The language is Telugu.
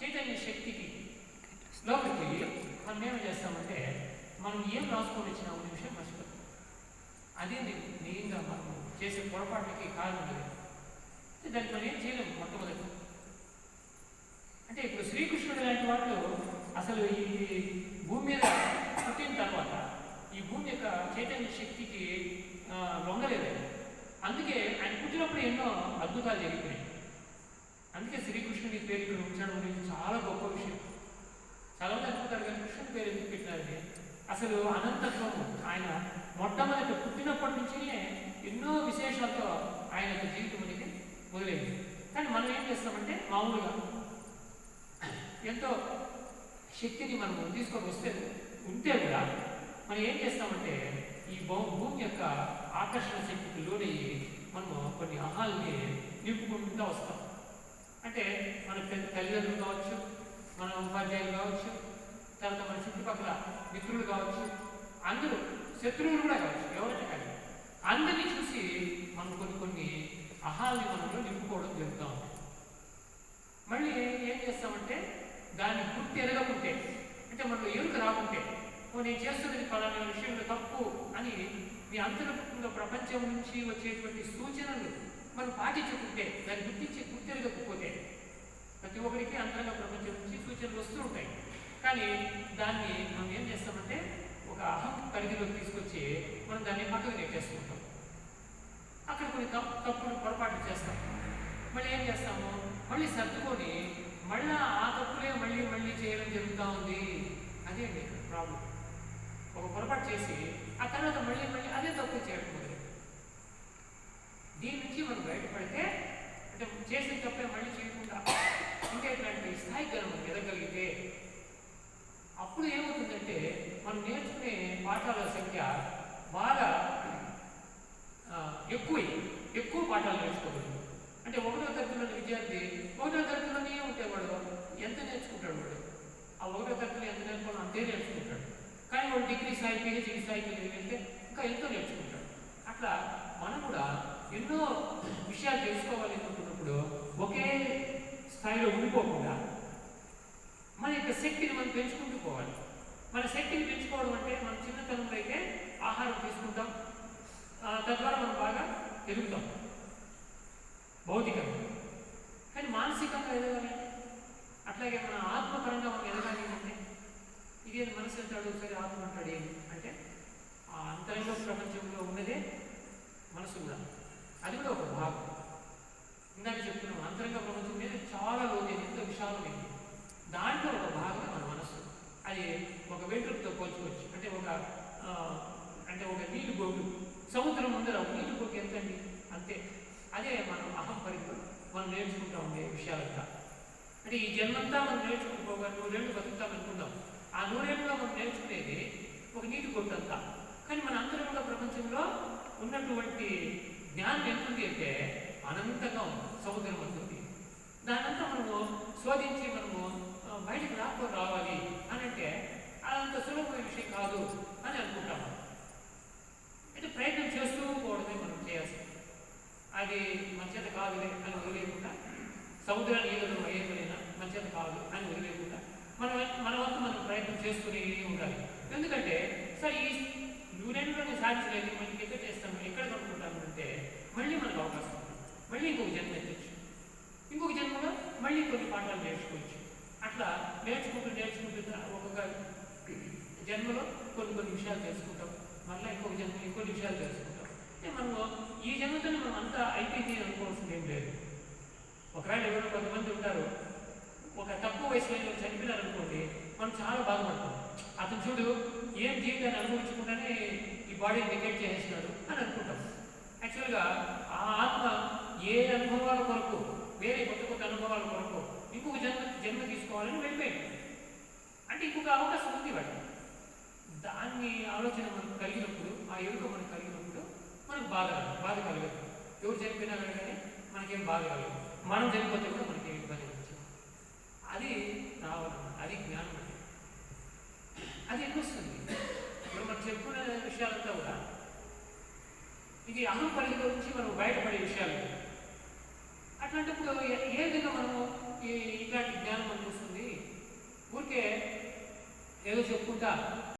చైతన్య శక్తికి లోపలికి పోయి మనం ఏం చేస్తామంటే మనం ఏం రాసుకొని వచ్చినా ఒక నిమిషం మర్చిపోతాం. అదే మెయిన్గా మనం చేసే పొరపాట్లకి కారణం లేదు దానికి మనం ఏం చేయలేము మొట్టమొదటి. అంటే ఇప్పుడు శ్రీకృష్ణుడు లాంటి వాళ్ళు అసలు ఈ భూమి మీద పుట్టిన తర్వాత ఈ భూమి యొక్క చైతన్య శక్తికి లొంగలేదు. అందుకే ఆయన పుట్టినప్పుడు ఎన్నో అద్భుతాలు జరిగిపోయాయి. కృష్ణుడి పేరు ఇక్కడ ఉంచడం అనేది చాలా గొప్ప విషయం. చాలా మంది అనుకుంటారు కానీ కృష్ణుడి పేరు ఎందుకు పెట్టినారని అసలు అనంతత్వము ఆయన మొట్టమొదటి పుట్టినప్పటి నుంచి ఎన్నో విశేషాలతో ఆయన యొక్క జీవితం అనేది మొదలైంది. కానీ మనం ఏం చేస్తామంటే మామూలుగా ఎంతో శక్తిని మనం తీసుకొని వస్తే ఉంటే కూడా మనం ఏం చేస్తామంటే ఈ భూ- భూమి యొక్క ఆకర్షణ శక్తికి లోనయ్యి మనము కొన్ని అహాల్ని నింపుకుంటూ వస్తాం. అంటే మన పెద్ద తల్లిదండ్రులు కావచ్చు మన ఉపాధ్యాయులు కావచ్చు తర్వాత మన చుట్టుపక్కల మిత్రులు కావచ్చు అందరూ శత్రువులు కూడా కావచ్చు ఎవరైనా కానీ. అందరినీ చూసి మనం కొన్ని కొన్ని అహాల్ని మనలో నింపుకోవడం జరుగుతూ ఉంది మళ్ళీ ఏం చేస్తామంటే దాన్ని గుర్తి ఎరగకుంటే అంటే మనలో ఎరుక రాకుంటే నేను చేస్తున్నది పలానా విషయంలో తప్పు అని మీ అంతరంగ ప్రపంచం నుంచి వచ్చేటువంటి సూచనలు మనం పాటించకుంటే దాన్ని గుర్తించి గుర్తెరగకపోతే ప్రతి ఒక్కరికి అంతరంగ ప్రపంచం నుంచి సూచనలు వస్తూ ఉంటాయి. కానీ దాన్ని మనం ఏం చేస్తామంటే ఒక అహం పరిధిలోకి తీసుకొచ్చి మనం దాన్ని పక్కకు నెట్టేసుకుంటాం. అక్కడ కొన్ని తప్పు తప్పులు పొరపాట్లు చేస్తాం. మళ్ళీ ఏం చేస్తాము? మళ్ళీ సర్దుకొని మళ్ళా ఆ తప్పులే మళ్ళీ మళ్ళీ చేయడం జరుగుతూ ఉంది. అదే అండి ప్రాబ్లం ఒక పొరపాటు చేసి ఆ తర్వాత మళ్ళీ మళ్ళీ అదే తప్పు చేయడం మొదలు దీని నుంచి మనం బయటపడితే అంటే చేసిన తప్పే మళ్ళీ చేయకుండా ఇంకా ఇట్లాంటి స్థాయికి కనుక మనం ఎదగలిగితే అప్పుడు ఏమవుతుందంటే మనం నేర్చుకునే పాఠాల సంఖ్య బాగా ఎక్కువ ఎక్కువ పాఠాలు నేర్చుకోగలరు అంటే ఒకటో తరగతిలోని విద్యార్థి ఒకటో తరగతిలోనే ఉంటే వాడు ఎంత నేర్చుకుంటాడు వాడు? ఆ ఒకటో తరగతిలో ఎంత నేర్చుకున్నా అంతే నేర్చుకుంటాడు. కానీ వాడు డిగ్రీ స్థాయి పిహెచ్డి స్థాయి వెళ్తే ఇంకా ఎంతో నేర్చుకుంటాడు. అట్లా మనం కూడా ఎన్నో విషయాలు తెలుసుకోవాలి అనుకున్నప్పుడు ఒకే స్థాయిలో ఉండిపోకుండా మన యొక్క శక్తిని మనం పెంచుకుంటాం మన శక్తిని పెంచుకోవడం అంటే మన చిన్నతనంలో అయితే ఆహారం తీసుకుంటాం. తద్వారా మనం బాగా ఎదుగుతాం. భౌతికంగా. కానీ మానసికంగా ఎదగాలి. అట్లాగే మన ఆత్మపరంగా మనం ఎదగాలి అంటే ఇదేంటి మనసు అంటాడు సరే ఆత్మ అంటాడు ఏమి? అంటే ఆ అంతరంగ ప్రపంచంలో ఉన్నదే మనసు కూడా. అది కూడా ఒక భాగం. ఇందాక చెప్తున్నాం అంతరంగ ప్రపంచం మీద చాలా లోతైన ఎంతో విశాలమైంది. దాంట్లో ఒక భాగం అది ఒక వెంట్రుకతో పోల్చుకోవచ్చు. అంటే ఒక అంటే ఒక నీటి గోగు సముద్రం ముందర ఒక నీటి గోగు ఎంత అండి అంతే. అదే మనం అహం పరిధిలో మనం నేర్చుకుంటా ఉండే విషయాలంతా. అంటే ఈ జన్మంతా మనం నేర్చుకుంటుకోగా నూరేళ్ళు బతుకుతాం అనుకుందాం. ఆ నూరేళ్ళుగా మనం నేర్చుకునేది ఒక నీటి గొట్టు అంతా. కానీ మన అంతరంగ ప్రపంచంలో ఉన్నటువంటి జ్ఞానం ఎంత ఉంది అంటే అనంతంగా ఉంది. సముద్రం ఉంటుంది దానంతా మనము శోధించి మనము ఆ, బయటకు రాకపోతే రావాలి అని అంటే అదంత సులభమైన విషయం కాదు అని అనుకుంటాము అయితే ప్రయత్నం చేస్తూ పోవడమే మనం చేయాల్సింది. అది మన చేత కాదులే అని వదిలేకుండా సముద్రాన్ని ఏదో అయ్యే పనైనా మన చేత కాదు అని వదిలేకుండా మనం మన వంతు మనం ప్రయత్నం చేస్తూనే ఉండాలి. ఎందుకంటే సరే ఈ నూనెలోనే సాధించలేదు మనకి ఎక్కడ చేస్తాము ఎక్కడ కనుక్కుంటాము అంటే మళ్ళీ మనకు అవకాశం మళ్ళీ ఇంకొక జన్మ ఎత్తచ్చు ఇంకొక జన్మలో మళ్ళీ కొన్ని పాఠాలు నేర్చుకోవచ్చు. అట్లా నేర్చుకుంటూ నేర్చుకుంటూ ఒక్కొక్క జన్మలో కొన్ని కొన్ని విషయాలు తెలుసుకుంటాం. మళ్ళీ ఇంకొక జన్మ ఇంకొన్ని విషయాలు తెలుసుకుంటాం. అంటే మనము ఈ జన్మతోనే మనం అంతా అయిపోయింది అనుకోవాల్సింది ఏం లేదు. ఒకవేళ ఎవరో కొంతమంది ఉంటారు ఒక తక్కువ వయసులో చనిపోయినారు అనుకోండి మనం చాలా బాధపడతాం. అతను చూడు ఏం జీవితాన్ని అనుభవించకుండానే ఈ బాడీని నెగ్లెక్ట్ చేసేసినాడు అని అనుకుంటాం. యాక్చువల్గా ఆ ఆత్మ ఏ అనుభవాల కొరకు వేరే కొత్త కొత్త అనుభవాల కొరకు ఇంకొక జన్మ చేసుకోవాలని తీసుకోవాలని వెళ్ళిపోయాడు. అంటే ఇంకొక అవకాశం ఉంది వాడికి. దాన్ని ఆలోచన మనకు కలిగినప్పుడు ఆ ఎరుక మనకు కలిగినప్పుడు మనకు బాధ బాధ కలగదు. ఎవరు చనిపోయినా కానీ మనకేం బాధ కలగదు మనం చనిపోతే కూడా మనకి ఇబ్బంది వచ్చింది అది రావడం అది జ్ఞానం అంటే అది ఎన్నొస్తుంది? ఇప్పుడు మనం చెప్పుకునే విషయాలంతా కూడా. ఇది అహం పరిధిలో నుంచి మనం బయటపడే విషయాలు. అట్లాంటప్పుడు ఏ- ఏ విధంగా మనము ఈ ఇట్లాంటి జ్ఞానం అనిపిస్తుంది ఊరికే ఏదో చెప్పుకుంటా